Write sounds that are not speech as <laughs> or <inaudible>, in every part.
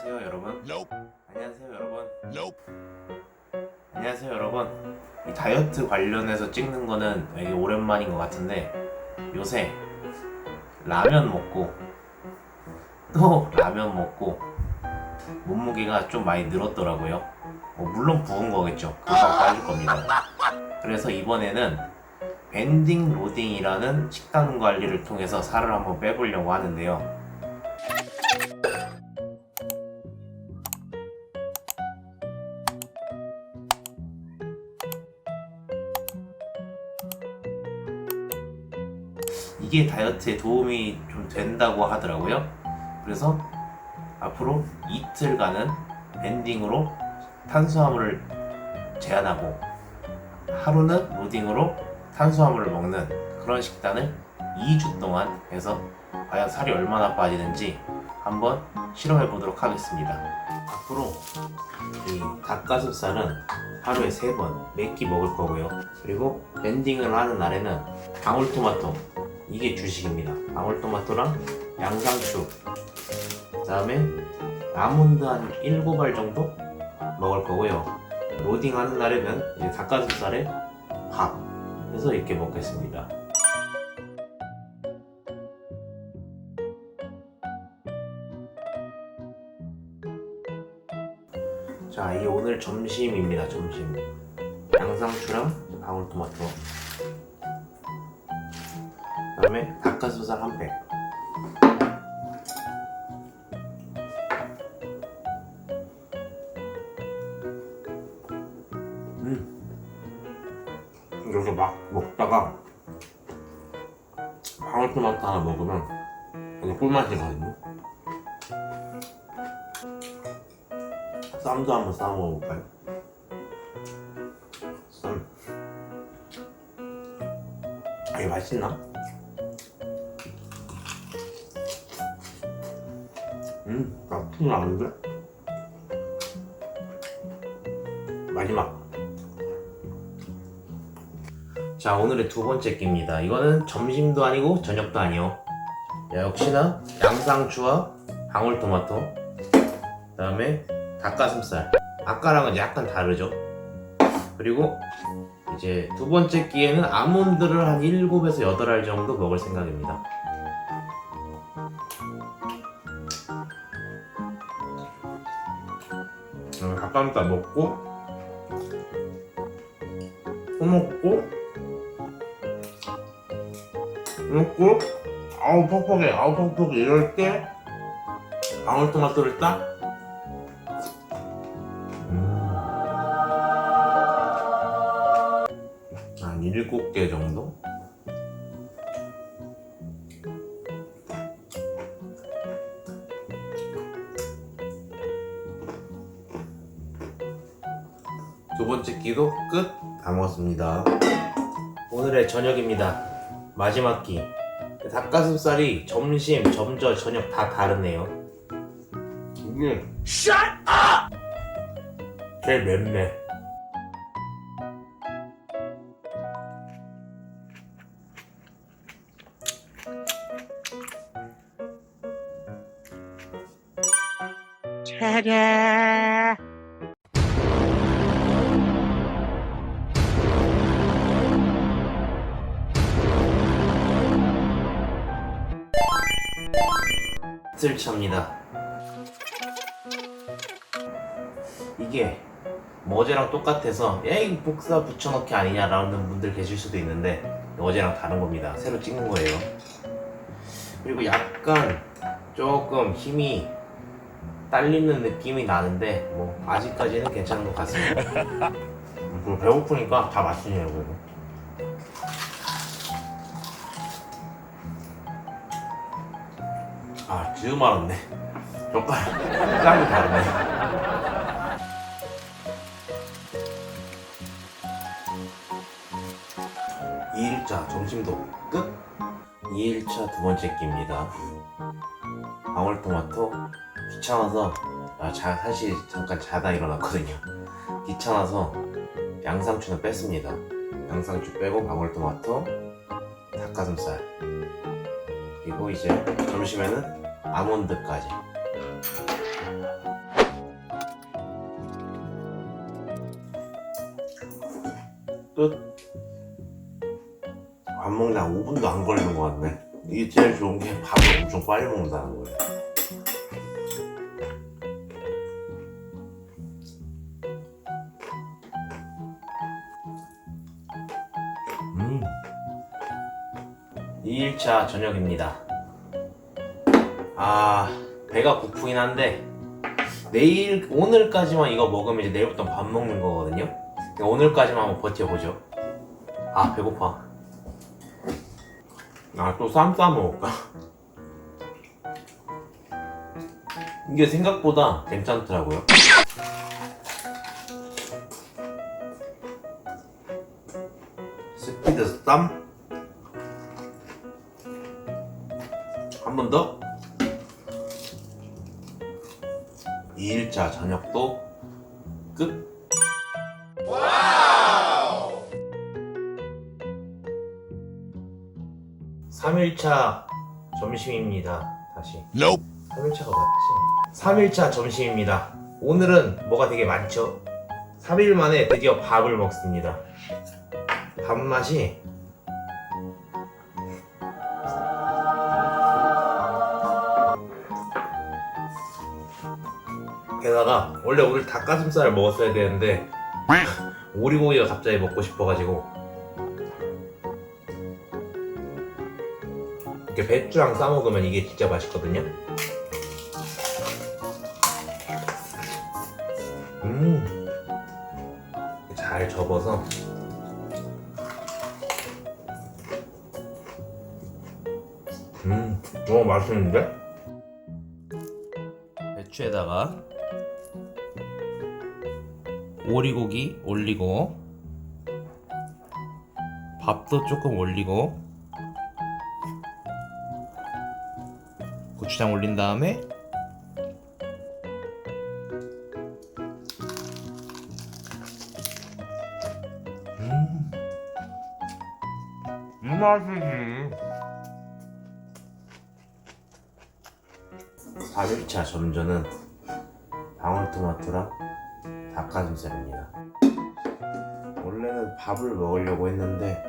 안녕하세요 여러분. 안녕하세요 여러분. 안녕하세요 여러분. 이 다이어트 관련해서 찍는 거는 되게 오랜만인 것 같은데 요새 라면 먹고 또 라면 먹고 몸무게가 좀 많이 늘었더라고요. 뭐 물론 부은 거겠죠. 금방 빠질 겁니다. 그래서 이번에는 밴딩 로딩이라는 식단 관리를 통해서 살을 한번 빼보려고 하는데요. 이게 다이어트에 도움이 좀 된다고 하더라고요. 그래서 앞으로 이틀간은 밴딩으로 탄수화물을 제한하고 하루는 로딩으로 탄수화물을 먹는 그런 식단을 2주 동안 해서 과연 살이 얼마나 빠지는지 한번 실험해 보도록 하겠습니다. 앞으로 이 닭가슴살은 하루에 3번 몇 끼 먹을 거고요. 그리고 밴딩을 하는 날에는 방울토마토 이게 주식입니다. 방울토마토랑 양상추 그 다음에 아몬드 한 7알 정도 먹을 거고요. 로딩 하는 날에는 이제 닭가슴살에 밥 해서 이렇게 먹겠습니다. 자, 이게 오늘 점심입니다. 점심. 양상추랑 방울토마토. 그다음에 닭가슴살 한 팩. 음. 이렇게 막 먹다가 방울토마토 하나 먹으면 되게 꿀맛이거든요. 쌈도 한번 싸 먹어볼까요? 쌈. 아, 이게 맛있나? 음, 나쁘진 않은데? 마지막. 자, 오늘의 두 번째 끼입니다. 이거는 점심도 아니고 저녁도 아니요. 야, 역시나 양상추와 방울토마토, 그 다음에 닭가슴살. 아까랑은 약간 다르죠. 그리고 이제 두 번째 끼에는 아몬드를 한 7에서 8알 정도 먹을 생각입니다. 닭가슴살 먹고 또 먹고 먹고 아우 퍽퍽해. 아우 퍽퍽해. 이럴 때 방울토마토를 딱 다 먹었습니다. 오늘의 저녁입니다. 마지막 끼. 닭가슴살이 점심, 점저, 저녁 다 다르네요. 이게 Shut up! 제일 맵네. 쓸차입니다. 이게 뭐 어제랑 똑같아서 에이 복사 붙여넣기 아니냐라는 분들 계실 수도 있는데 어제랑 다른 겁니다. 새로 찍는 거예요. 그리고 약간 조금 힘이 딸리는 느낌이 나는데 뭐 아직까지는 괜찮은 것 같습니다. <laughs> 음, 배고프니까 다 맛있네요. 그리고. 아, 지우 말았네. 젓가락 짱이 다르네. 이일차 점심도 끝. 2일차 두 번째 끼입니다. 방울토마토 귀찮아서 아, 자, 사실 잠깐 자다 일어났거든요. 귀찮아서 양상추는 뺐습니다. 양상추 빼고 방울토마토, 닭가슴살 그리고 이제 점심에는 아몬드까지 끝. 밥 먹는데 5분도 안 걸리는 것 같네. 이게 제일 좋은 게 밥을 엄청 빨리 먹는다는 거예요. 음. 2일차 저녁입니다. 아, 배가 고프긴 한데, 내일, 오늘까지만 이거 먹으면 이제 내일부터 밥 먹는 거거든요? 오늘까지만 한번 버텨보죠. 아, 배고파. 아, 또 쌈 싸 먹을까? <laughs> 이게 생각보다 괜찮더라고요. 스피드 쌈? 저녁도 끝. 3일차 점심입니다. 다시. Nope. 3일차가 맞지? 3일차 점심입니다. 오늘은 뭐가 되게 많죠? 3일 만에 드디어 밥을 먹습니다. 밥맛이 게다가 원래 오늘 닭가슴살을 먹었어야 되는데 오리고기가 갑자기 먹고 싶어가지고 이렇게 배추랑 싸 먹으면 이게 진짜 맛있거든요. 음, 잘 접어서 음, 너무 맛있는데? 배추에다가 오리고기 올리고 밥도 조금 올리고 고추장 올린 다음에 음, 이 맛이지. 4일차 점저는 방울토마토랑 닭가슴살입니다. 원래는 밥을 먹으려고 했는데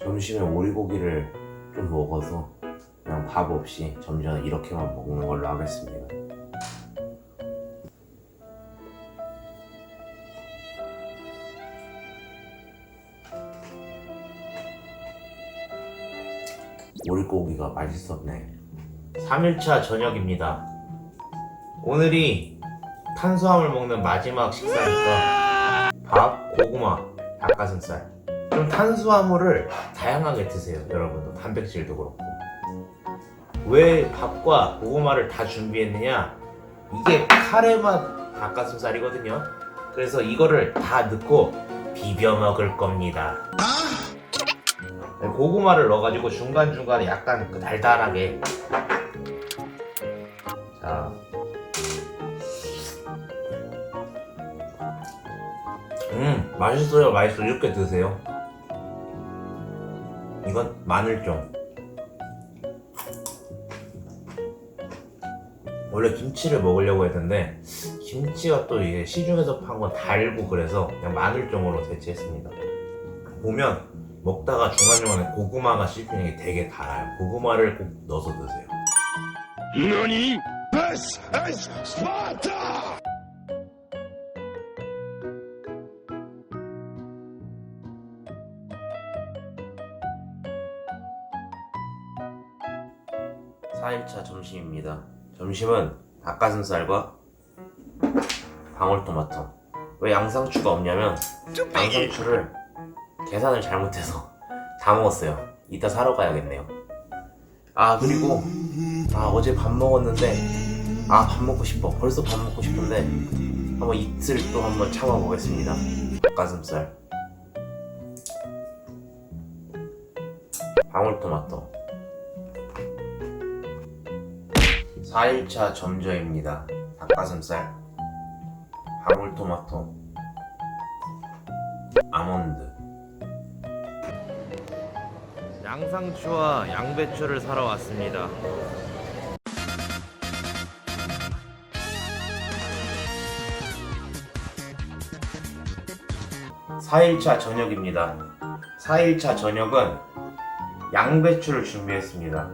점심에 오리고기를 좀 먹어서 그냥 밥 없이 점심은 이렇게만 먹는 걸로 하겠습니다. 오리고기가 맛있었네. 3일차 저녁입니다. 오늘이 탄수화물 먹는 마지막 식사니까 밥, 고구마, 닭가슴살. 좀 탄수화물을 다양하게 드세요, 여러분도. 단백질도 그렇고. 왜 밥과 고구마를 다 준비했느냐? 이게 카레맛 닭가슴살이거든요. 그래서 이거를 다 넣고 비벼 먹을 겁니다. 네, 고구마를 넣어가지고 중간중간에 약간 그 달달하게. 맛있어요 맛있어 이렇게 드세요. 이건 마늘종 원래 김치를 먹으려고 했는데 김치가 또 이게 시중에서 판 건 달고 그래서 그냥 마늘종으로 대체했습니다. 보면 먹다가 중간중간에 고구마가 씹히는 게 되게 달아요. 고구마를 꼭 넣어서 드세요. 너니? 베스 에스 스파타! 8차 점심입니다. 점심은 닭가슴살과 방울토마토. 왜 양상추가 없냐면 양상추를 계산을 잘못해서 <laughs> 다 먹었어요. 이따 사러 가야겠네요. 아 그리고 아 어제 밥 먹었는데 아 밥 먹고 싶어. 벌써 밥 먹고 싶은데 한번 이틀 또 한번 참아보겠습니다. 닭가슴살 방울토마토 4일차 점저입니다. 닭가슴살, 방울토마토, 아몬드. 양상추와 양배추를 사러 왔습니다. 4일차 저녁입니다. 4일차 저녁은 양배추를 준비했습니다.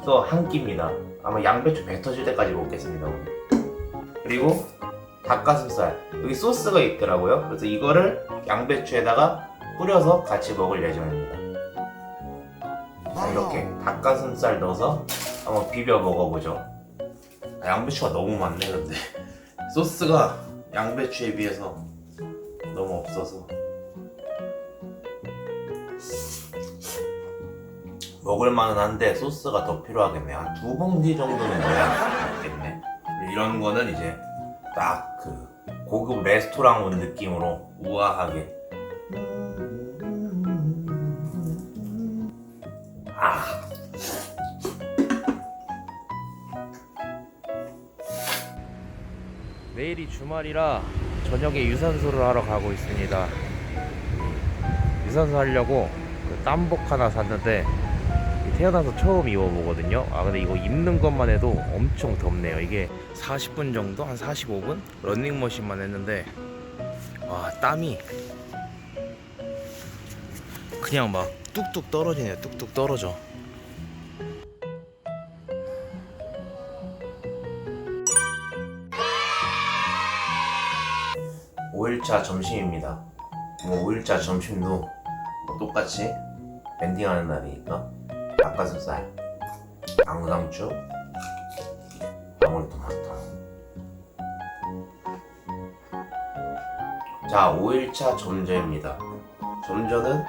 이거 한 끼입니다. 아마 양배추 배 터질 때까지 먹겠습니다. 오늘. 그리고 닭가슴살. 여기 소스가 있더라고요. 그래서 이거를 양배추에다가 뿌려서 같이 먹을 예정입니다. 자, 이렇게 닭가슴살 넣어서 한번 비벼 먹어보죠. 아, 양배추가 너무 많네, 근데. <laughs> 소스가 양배추에 비해서 너무 없어서. 먹을만은 한데 소스가 더 필요하겠네. 한 두 봉지 정도는 넣어야 맛있겠네. 이런 거는 이제 딱 그 고급 레스토랑 온 느낌으로 우아하게. 아. 내일이 주말이라 저녁에 유산소를 하러 가고 있습니다. 유산소 하려고 그 땀복 하나 샀는데 태어나서 처음 입어보거든요. 아 근데 이거 입는 것만 해도 엄청 덥네요. 이게 40분 정도, 한 45분 런닝머신만 했는데 와 땀이 그냥 막 뚝뚝 떨어지네요. 뚝뚝 떨어져. 오일차 점심입니다. 뭐 5일차 점심도 뭐 똑같이 밴딩하는 날이니까 닭가슴살, 강상추, 방울토마토. 자, 5일차 점저입니다. 점저는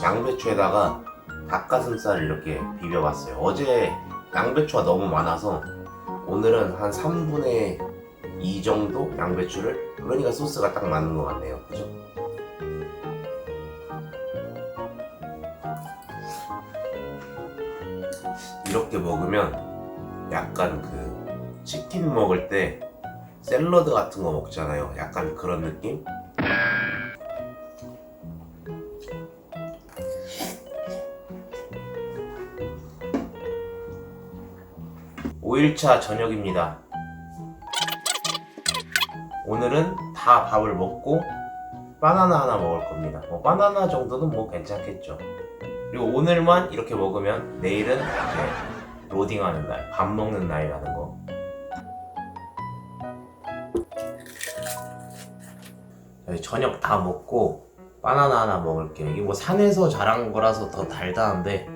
양배추에다가 닭가슴살을 이렇게 비벼봤어요. 어제 양배추가 너무 많아서 오늘은 한 3분의 2 정도 양배추를 그러니까 소스가 딱 맞는 것 같네요. 그죠? 이렇게 먹으면 약간 그 치킨 먹을 때 샐러드 같은 거 먹잖아요. 약간 그런 느낌? 오일차 저녁입니다. 오늘은 다 밥을 먹고 바나나 하나 먹을 겁니다. 뭐 바나나 정도는 뭐 괜찮겠죠. 그리고 오늘만 이렇게 먹으면 내일은 이제 로딩하는 날, 밥 먹는 날이라는 거. 저녁 다 먹고 바나나 하나 먹을게요. 이게 뭐 산에서 자란 거라서 더 달다는데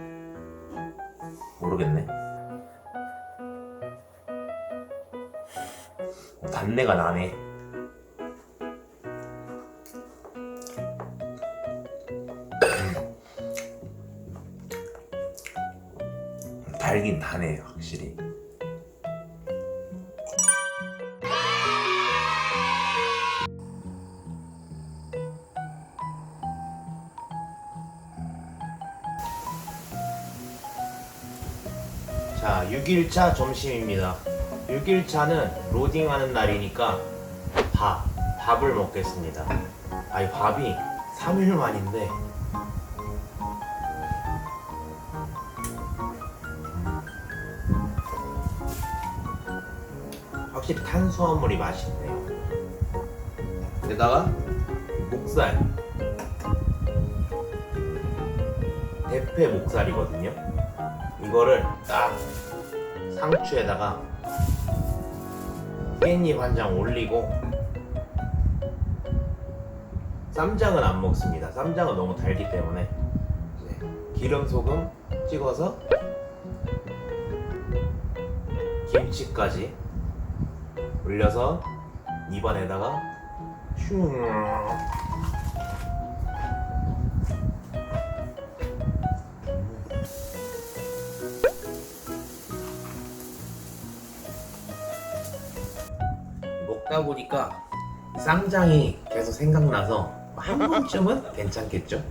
모르겠네. 어, 단내가 나네. 달긴 다네 확실히. 자 6일차 점심입니다. 6일차는 로딩하는 날이니까 밥 밥을 먹겠습니다. 아이 밥이 3일 만인데 탄수화물이 맛있네요. 게다가 목살 대패 목살이거든요. 이거를 딱 상추에다가 깻잎 한 장 올리고 쌈장은 안 먹습니다. 쌈장은 너무 달기 때문에 기름 소금 찍어서 김치까지 올려서 입안에다가 슝 먹다 보니까 쌈장이 계속 생각나서 한 번쯤은 괜찮겠죠?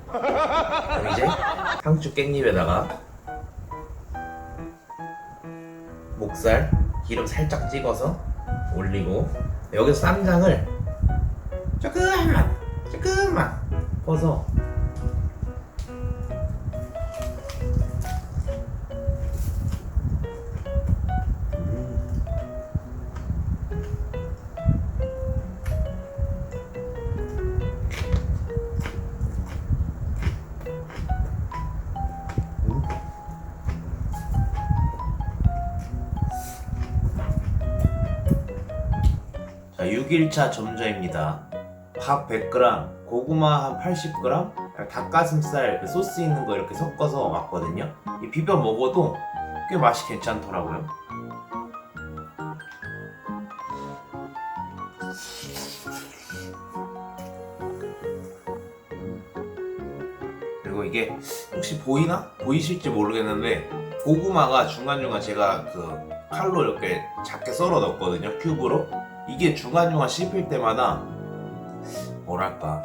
이제 상추 깻잎에다가 목살 기름 살짝 찍어서 올리고 여기서 쌈장을 조금만 조금만 퍼서 6일차 점저입니다. 밥 100g, 고구마 한 80g, 닭가슴살 그 소스 있는 거 이렇게 섞어서 왔거든요. 이 비벼 먹어도 꽤 맛이 괜찮더라고요. 그리고 이게 혹시 보이나? 보이실지 모르겠는데 고구마가 중간중간 제가 그 칼로 이렇게 작게 썰어 넣었거든요 큐브로 이게 중간중간 씹힐 때마다 뭐랄까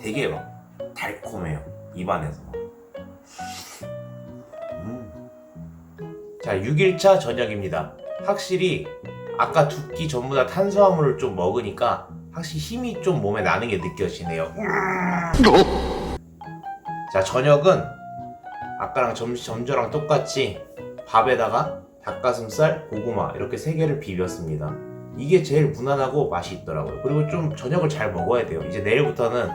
되게 막 달콤해요 입안에서 음. 자 6일차 저녁입니다 확실히 아까 두 끼 전부 다 탄수화물을 좀 먹으니까 확실히 힘이 좀 몸에 나는 게 느껴지네요 자 저녁은 아까랑 점, 점저랑 똑같이 밥에다가 닭가슴살, 고구마 이렇게 세 개를 비볐습니다. 이게 제일 무난하고 맛이 있더라고요. 그리고 좀 저녁을 잘 먹어야 돼요. 이제 내일부터는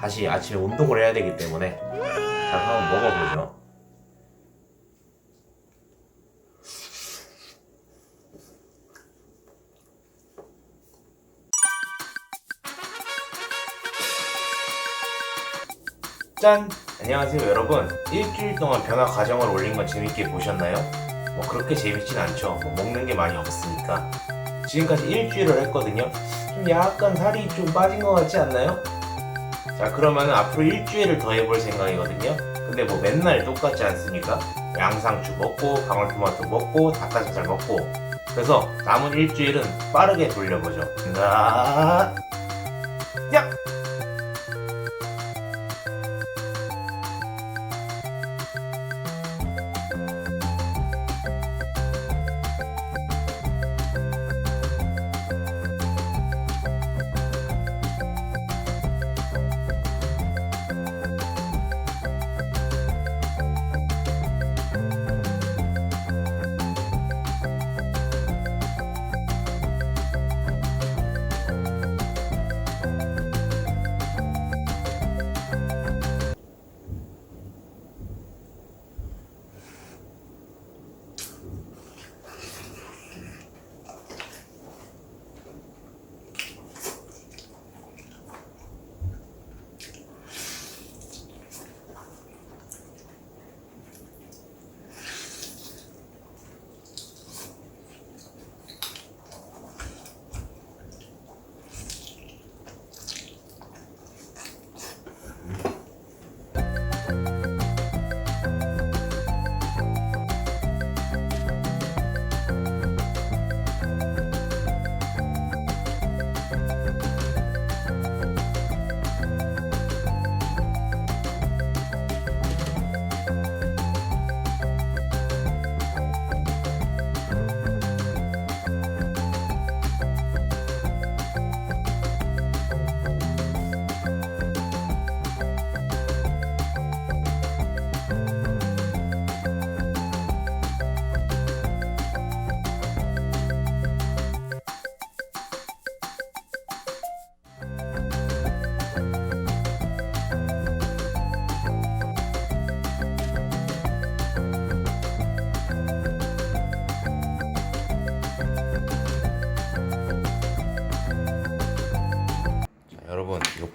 다시 아침에 운동을 해야 되기 때문에 자 한번 먹어보죠. 짠! 안녕하세요 여러분 일주일 동안 변화 과정을 올린 거 재밌게 보셨나요? 뭐 그렇게 재밌진 않죠 뭐 먹는 게 많이 없으니까 지금까지 일주일을 했거든요. 좀 약간 살이 좀 빠진 것 같지 않나요? 자 그러면 앞으로 일주일을 더 해볼 생각이거든요. 근데 뭐 맨날 똑같지 않습니까? 양상추 먹고 방울토마토 먹고 닭가슴살 먹고. 그래서 남은 일주일은 빠르게 돌려보죠. 나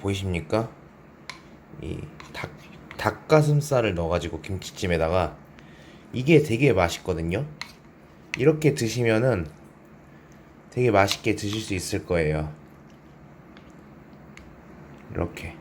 보이십니까? 이 닭, 닭가슴살을 넣어가지고 김치찜에다가 이게 되게 맛있거든요. 이렇게 드시면은 되게 맛있게 드실 수 있을 거예요. 이렇게.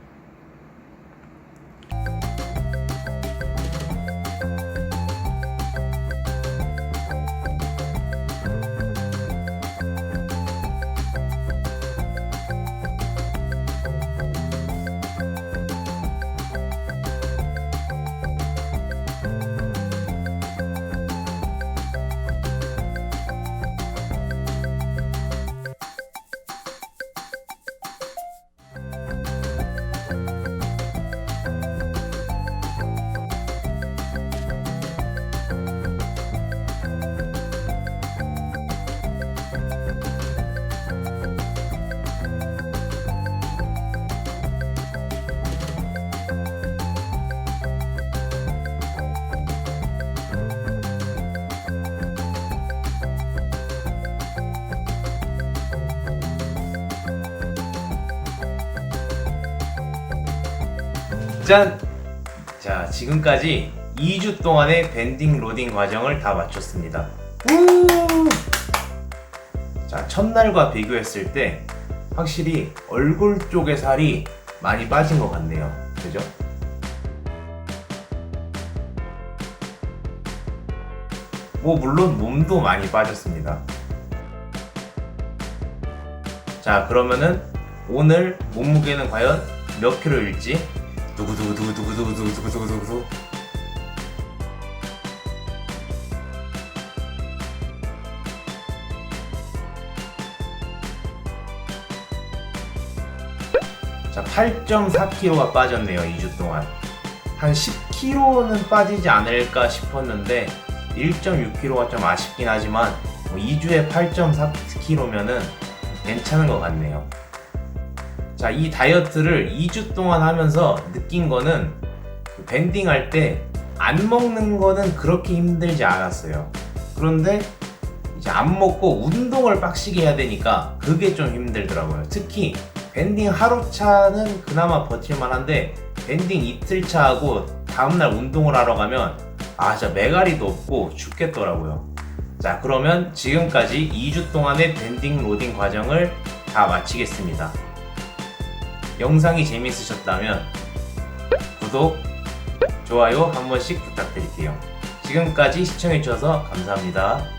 짠! 자, 지금까지 2주 동안의 밴딩 로딩 과정을 다 마쳤습니다. 우! 자, 첫날과 비교했을 때 확실히 얼굴 쪽의 살이 많이 빠진 것 같네요. 그죠? 뭐, 물론 몸도 많이 빠졌습니다. 자, 그러면은 오늘 몸무게는 과연 몇 킬로일지? 두구두구두구두구두구두구두구두구 자, 8.4kg가 빠졌네요, 2주 동안. 한 10kg는 빠지지 않을까 싶었는데 1.6kg가 좀 아쉽긴 하지만 2주에 8.4kg면은 괜찮은 것 같네요. 자, 이 다이어트를 2주 동안 하면서 느낀 거는 그 밴딩 할 때 안 먹는 거는 그렇게 힘들지 않았어요. 그런데 이제 안 먹고 운동을 빡시게 해야 되니까 그게 좀 힘들더라고요. 특히 밴딩 하루 차는 그나마 버틸만 한데 밴딩 이틀 차 하고 다음날 운동을 하러 가면 아 진짜 메가리도 없고 죽겠더라고요. 자 그러면 지금까지 2주 동안의 밴딩 로딩 과정을 다 마치겠습니다. 영상이 재밌으셨다면 구독, 좋아요 한 번씩 부탁드릴게요. 지금까지 시청해주셔서 감사합니다.